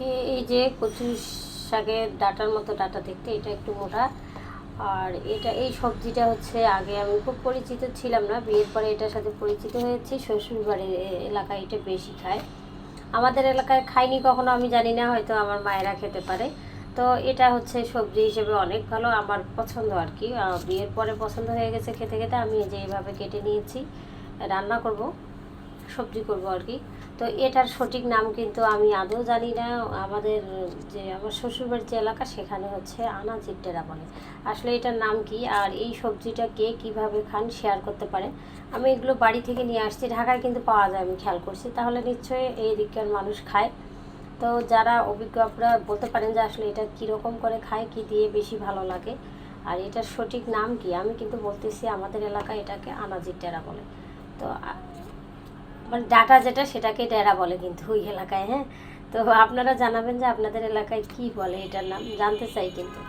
এই যে কচু শাকের ডাটার মতো ডাটা দেখতে, এটা একটু মোটা। আর এটা, এই সবজিটা হচ্ছে, আগে আমি খুব পরিচিত ছিলাম না, বিয়ের পরে এটার সাথে পরিচিত হয়েছি শ্বশুর বাড়ির এ- এলাকায় এটা বেশি খায়। আমাদের এলাকায় খাইনি কখনো, আমি জানি না, হয়তো আমার মায়েরা খেতে পারে। তো এটা হচ্ছে সবজি হিসেবে অনেক ভালো, আমার পছন্দ আর কি। বিয়ের পরে পছন্দ হয়ে গেছে খেতে খেতে, আমি যে এইভাবে কেটে নিয়েছি, রান্না করব। সবজি করব আর কি। তো এটার সঠিক নাম কিন্তু আমি আদৌ জানি না। আমাদের যে আমার শ্বশুরবাড়ির যে এলাকা, সেখানে হচ্ছে আনাজির ডেরা বলে। আসলে এটার নাম কি আর এই সবজিটা কে কীভাবে খান শেয়ার করতে পারে? আমি এগুলো বাড়ি থেকে নিয়ে আসছি। ঢাকায় কিন্তু পাওয়া যায়, আমি খেয়াল করছি। তাহলে নিশ্চয়ই এই দিককার মানুষ খায়। তো যারা অভিজ্ঞ আপনারা বলতে পারেন যে আসলে এটা কীরকম করে খায়, কি দিয়ে বেশি ভালো লাগে? আর এটার সঠিক নাম কি? আমি কিন্তু বলতেছি আমাদের এলাকায় এটাকে আনাজির ডেরা বলে। তো মানে ডাটা যেটা সেটাকে ডেরা বলে কিন্তু ওই এলাকায় হ্যাঁ? তো আপনারা জানাবেন যে আপনাদের এলাকায় কি বলে এটার নাম, জানতে চাই কিন্তু।